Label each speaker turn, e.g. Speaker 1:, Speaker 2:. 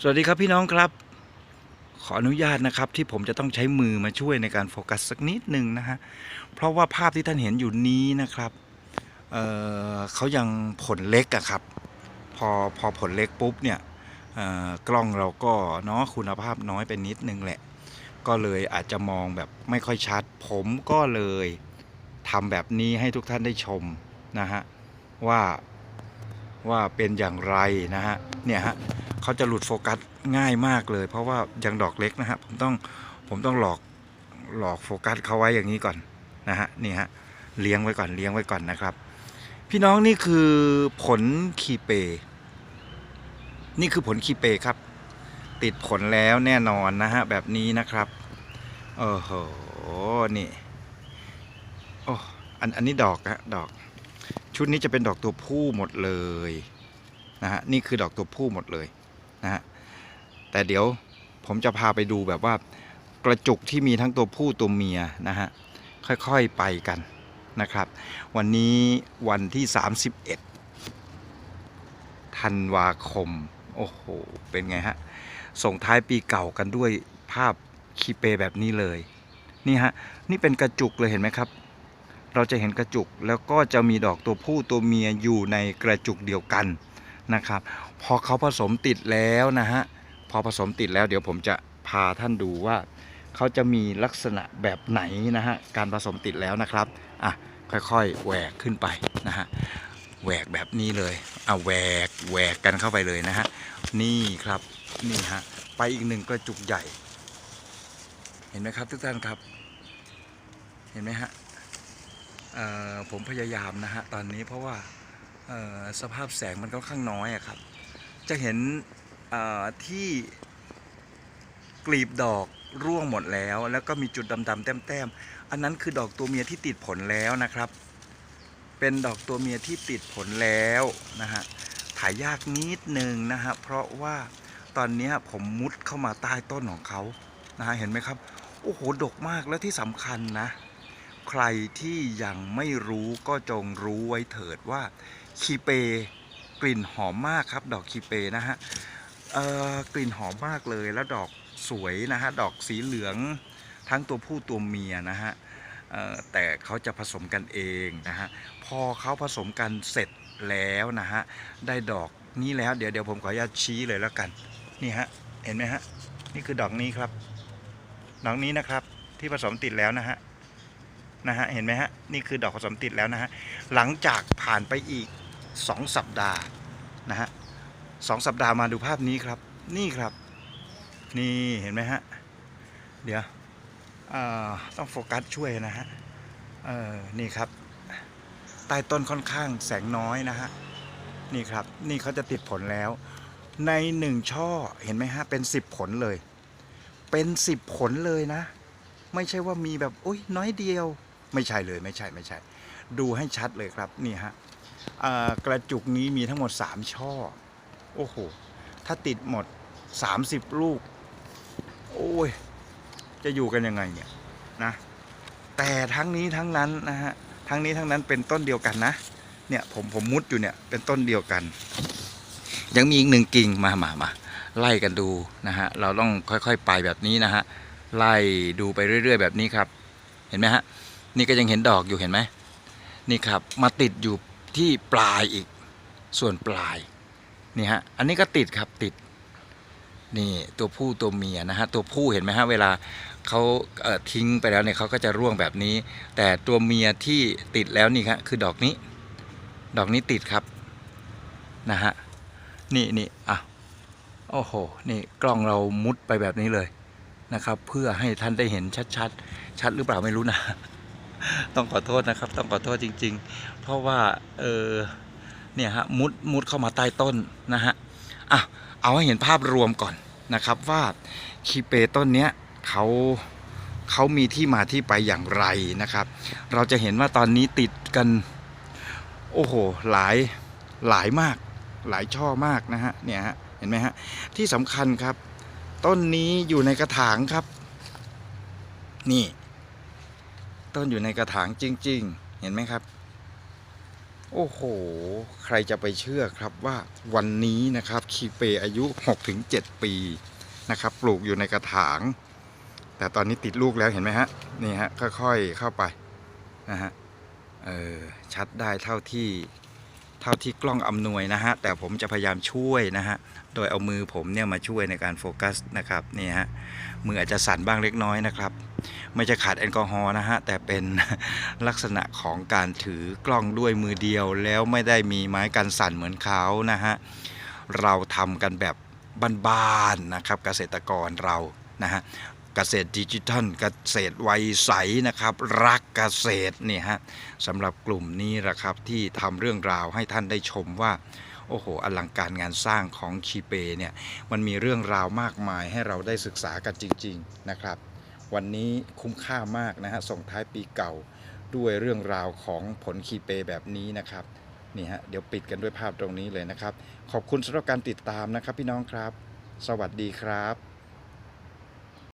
Speaker 1: สวัสดีครับพี่น้องครับ ขออนุญาตนะครับที่ผมจะต้องใช้มือมาช่วยในการโฟกัสสักนิดหนึ่งนะฮะเพราะว่าภาพที่ท่านเห็นอยู่นี้นะครับเเขายังผลเล็กอะครับ พอพอผลเล็กปุ๊บเนี่ยกล้องเราก็เนาะคุณภาพน้อยไปนิดนึงแหละ ก็เลยอาจจะมองแบบไม่ค่อยชัด ผมก็เลยทำแบบนี้ให้ทุกท่านได้ชมนะฮะว่าว่าเป็นอย่างไรนะฮะเนี่ยฮะ เขาจะหลุดโฟกัสง่ายมากเลย เพราะว่ายังดอกเล็กนะฮะผมต้องผมต้องหลอกหลอกโฟกัสเขาไว้อย่างนี้ก่อนนะฮะนี่ฮะเลี้ยงไว้ก่อนเลี้ยงไว้ก่อนนะครับ พี่น้องนี่คือผลคีเป นี่คือผลคีเปครับ ติดผลแล้วแน่นอนนะฮะแบบนี้นะครับโอ้โหนี่โอ้อันอันนี้ดอกฮะดอก ชุดนี้จะเป็นดอกตัวผู้หมดเลยนะฮะนี่คือดอกตัวผู้หมดเลย นะฮะแต่เดี๋ยวผมจะพาไปดูแบบว่ากระจุกที่มีทั้งตัวผู้ตัวเมียนะฮะค่อยๆไปกันนะครับ วันนี้วันที่ 31ธันวาคม โอ้โห เป็นไงฮะ ส่งท้ายปีเก่ากันด้วยภาพคีเปแบบนี้เลย นี่ฮะ นี่เป็นกระจุกเลยเห็นไหมครับ เราจะเห็นกระจุกแล้วก็จะมีดอกตัวผู้ตัวเมียอยู่ในกระจุกเดียวกัน นะครับ พอเขาผสมติดแล้วนะฮะพอผสมติดแล้วเดี๋ยวผมจะพาท่านดูว่าเขาจะมีลักษณะแบบไหนนะฮะการผสมติดแล้วนะครับอะค่อยๆแหวกขึ้นไปนะฮะแหวกแบบนี้เลยอะแหวกแหวกกันเข้าไปเลยนะฮะนี่ครับนี่ฮะไปอีกหนึ่งกระจุกใหญ่ เห็นไหมครับทุกท่านครับ เห็นไหมฮะผมพยายามนะฮะตอนนี้เพราะว่า สภาพแสงมันค่อนข้างน้อยอะครับ จะเห็นที่กลีบดอกร่วงหมดแล้ว แล้วก็มีจุดดำๆแต้มๆอันนั้นคือดอกตัวเมียที่ติดผลแล้วนะครับ เป็นดอกตัวเมียที่ติดผลแล้วนะฮะถ่ายยากนิดนึงนะฮะเพราะว่าตอนนี้ผมมุดเข้ามาใต้ต้นของเขานะฮะเห็นไหมครับโอ้โหดกมากแล้วที่สำคัญนะ ใครที่ยังไม่รู้ก็จงรู้ไว้เถิดว่า คีเปกลิ่นหอมมากครับ ดอกคีเปนะฮะกลิ่นหอมมากเลยแล้วดอกสวยนะฮะดอกสีเหลืองทั้งตัวผู้ตัวเมียนะฮะแต่เขาจะผสมกันเองนะฮะพอเขาผสมกันเสร็จแล้วนะฮะได้ดอกนี้แล้วเดี๋ยวเดี๋ยวผมขออนุญาตชี้เลยแล้วกันนี่ฮะเห็นไหมฮะนี่คือดอกนี้ครับ ดอกนี้นะครับที่ผสมติดแล้วนะฮะนะฮะเห็นไหมฮะนี่คือดอกผสมติดแล้วนะฮะหลังจากผ่านไปอีก สองสัปดาห์นะฮะสองสัปดาห์มาดูภาพนี้ครับ นี่ครับ นี่เห็นไหมฮะ เดี๋ยวต้องโฟกัสช่วยนะฮะนี่ครับใต้ต้นค่อนข้างแสงน้อยนะฮะ นี่ครับ นี่เขาจะติดผลแล้ว ในหนึ่งช่อเห็นไหมฮะ เป็นสิบผลเลย เป็นสิบผลเลยนะ ไม่ใช่ว่ามีแบบอุ้ยน้อยเดียว ไม่ใช่เลยไม่ใช่ไม่ใช่ ดูให้ชัดเลยครับ นี่ฮะ กระจุกนี้มีทั้งหมด 3 ช่อ โอ้โห ถ้าติดหมด 30 ลูก โอ้ย จะอยู่กันยังไงเนี่ยนะ แต่ทั้งนี้ทั้งนั้นนะฮะ ทั้งนี้ทั้งนั้นเป็นต้นเดียวกันนะ เนี่ยผมผมมุดอยู่เนี่ยเป็นต้นเดียวกัน ยังมีอีกหนึ่งกิ่งมามามาไล่กันดูนะฮะ เราต้องค่อยๆไปแบบนี้นะฮะ ไล่ดูไปเรื่อย ๆ แบบนี้ครับ เห็นไหมฮะ นี่ก็ยังเห็นดอกอยู่เห็นไหมนี่ครับ มาติดอยู่ ที่ปลายอีกส่วนปลายนี่ฮะอันนี้ก็ติดครับติดนี่ตัวผู้ตัวเมียนะฮะตัวผู้เห็นไหมฮะเวลาเขาเทิ้งไปแล้วเนี่ยเขาก็จะร่วงแบบนี้ แต่ตัวเมียที่ติดแล้วนี่ครับคือดอกนี้ ดอกนี้ติดครับนะฮะนี่นี่อะโอ้โหนี่กล้องเรามุดไปแบบนี้เลยนะครับ เพื่อให้ท่านได้เห็นชัดๆ ชัดหรือเปล่าไม่รู้นะ ต้องขอโทษนะครับ ต้องขอโทษจริง ๆ เพราะว่าเออเนี่ยฮะมุดมุดเข้ามาใต้ต้นนะฮะอะเอาให้เห็นภาพรวมก่อนนะครับว่าคีเปต้นเนี้ยเขาเขามีที่มาที่ไปอย่างไรนะครับ เราจะเห็นว่าตอนนี้ติดกัน โอ้โห หลายหลายมาก หลายช่อมากนะฮะเนี่ยฮะเห็นไหมฮะที่สำคัญครับ ต้นนี้อยู่ในกระถางครับ นี่ ต้นอยู่ในกระถางจริง ๆ เห็นไหมครับ โอ้โห ใครจะไปเชื่อครับว่าวันนี้นะครับคีเปอายุ 6-7 ปีนะครับ ปลูกอยู่ในกระถาง แต่ตอนนี้ติดลูกแล้วเห็นไหมฮะ นี่ฮะ ค่อยๆเข้าไปนะฮะ เออชัดได้เท่าที่ เท่าที่กล้องอำนวยนะฮะแต่ผมจะพยายามช่วยนะฮะโดยเอามือผมเนี่ยมาช่วยในการโฟกัสนะครับนี่ฮะมืออาจจะสั่นบ้างเล็กน้อยนะครับ ไม่จะขาดแอลกอฮอล์นะฮะแต่เป็นลักษณะของการถือกล้องด้วยมือเดียว แล้วไม่ได้มีไม้กันสั่นเหมือนเขานะฮะเราทำกันแบบบ้านๆนะครับเกษตรกรเรานะฮะ เกษตรดิจิทัล เกษตรไวยใสนะครับ รักเกษตรเนี่ยฮะสำหรับกลุ่มนี้ละครับที่ทำเรื่องราวให้ท่านได้ชมว่าโอ้โหอลังการงานสร้างของคีเปเนี่ยมันมีเรื่องราวมากมายให้เราได้ศึกษากันจริง ๆนะครับ วันนี้คุ้มค่ามากนะฮะส่งท้ายปีเก่าด้วยเรื่องราวของผลคีเปแบบนี้นะครับนี่ฮะเดี๋ยวปิดกันด้วยภาพตรงนี้เลยนะครับ ขอบคุณสำหรับการติดตามนะครับพี่น้องครับ สวัสดีครับ